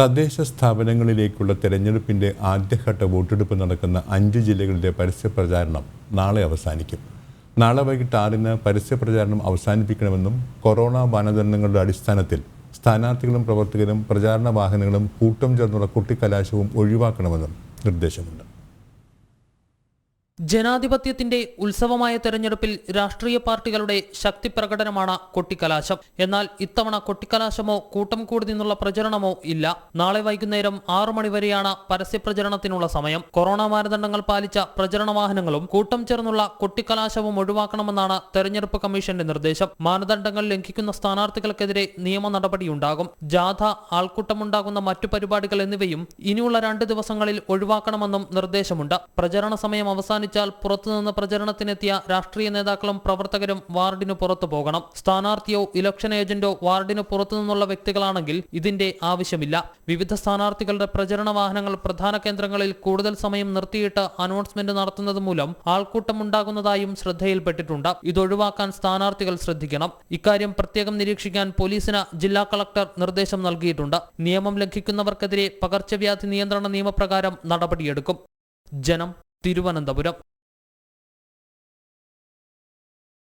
തദ്ദേശ സ്ഥാപനങ്ങളിലേക്കുള്ള തെരഞ്ഞെടുപ്പിന്റെ ആദ്യഘട്ട വോട്ടെടുപ്പ് നടക്കുന്ന അഞ്ച് ജില്ലകളിലെ പരസ്യ പ്രചാരണം നാളെ അവസാനിക്കും. നാളെ വൈകിട്ട് ആറിന് പരസ്യ പ്രചാരണം അവസാനിപ്പിക്കണമെന്നും കൊറോണ മാനദണ്ഡങ്ങളുടെ അടിസ്ഥാനത്തിൽ സ്ഥാനാർത്ഥികളും പ്രവർത്തകരും പ്രചാരണ വാഹനങ്ങളും കൂട്ടം ചേർന്നുള്ള കുട്ടിക്കലാശവും ഒഴിവാക്കണമെന്നും നിർദ്ദേശമുണ്ട്. ജനാധിപത്യത്തിന്റെ ഉത്സവമായ തെരഞ്ഞെടുപ്പിൽ രാഷ്ട്രീയ പാർട്ടികളുടെ ശക്തി പ്രകടനമാണ് കൊട്ടിക്കലാശം. എന്നാൽ ഇത്തവണ കൊട്ടിക്കലാശമോ കൂട്ടം കൂടി നിന്നുള്ള പ്രചരണമോ ഇല്ല. നാളെ വൈകുന്നേരം ആറു മണിവരെയാണ് പരസ്യപ്രചരണത്തിനുള്ള സമയം. കൊറോണ മാനദണ്ഡങ്ങൾ പാലിച്ച പ്രചരണ വാഹനങ്ങളും കൂട്ടം ചേർന്നുള്ള കൊട്ടിക്കലാശവും ഒഴിവാക്കണമെന്നാണ് തെരഞ്ഞെടുപ്പ് കമ്മീഷന്റെ നിർദ്ദേശം. മാനദണ്ഡങ്ങൾ ലംഘിക്കുന്ന സ്ഥാനാർത്ഥികൾക്കെതിരെ നിയമ നടപടിയുണ്ടാകും ജാഥ ആൾക്കൂട്ടമുണ്ടാകുന്ന മറ്റു പരിപാടികൾ എന്നിവയും ഇനിയുള്ള രണ്ട് ദിവസങ്ങളിൽ ഒഴിവാക്കണമെന്നും നിർദ്ദേശമുണ്ട്. പ്രചരണ സമയം അവസാനിച്ചാൽ പുറത്തുനിന്ന് പ്രചരണത്തിനെത്തിയ രാഷ്ട്രീയ നേതാക്കളും പ്രവർത്തകരും വാർഡിനു പുറത്തു പോകണം. സ്ഥാനാർത്ഥിയോ ഇലക്ഷൻ ഏജന്റോ വാർഡിനു പുറത്തുനിന്നുള്ള വ്യക്തികളാണെങ്കിൽ ഇതിന്റെ ആവശ്യമില്ല. വിവിധ സ്ഥാനാർത്ഥികളുടെ പ്രചരണ വാഹനങ്ങൾ പ്രധാന കേന്ദ്രങ്ങളിൽ കൂടുതൽ സമയം നിർത്തിയിട്ട് അനൗൺസ്മെന്റ് നടത്തുന്നത് മൂലം ആൾക്കൂട്ടം ഉണ്ടാകുന്നതായും ശ്രദ്ധയിൽപ്പെട്ടിട്ടുണ്ട്. ഇതൊഴിവാക്കാൻ സ്ഥാനാർത്ഥികൾ ശ്രദ്ധിക്കണം. ഇക്കാര്യം പ്രത്യേകം നിരീക്ഷിക്കാൻ പോലീസിന് ജില്ലാ കളക്ടർ നിർദ്ദേശം നൽകിയിട്ടുണ്ട്. നിയമം ലംഘിക്കുന്നവർക്കെതിരെ പകർച്ചവ്യാധി നിയന്ത്രണ നിയമപ്രകാരം നടപടിയെടുക്കും. ജനം തിരുവനന്തപുരം.